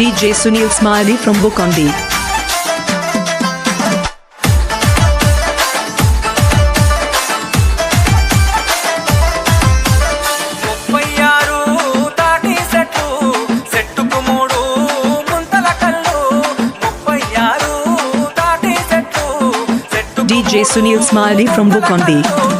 DJ Sunil Smiley from Bukondi. DJ Sunil Smiley from Bukondi.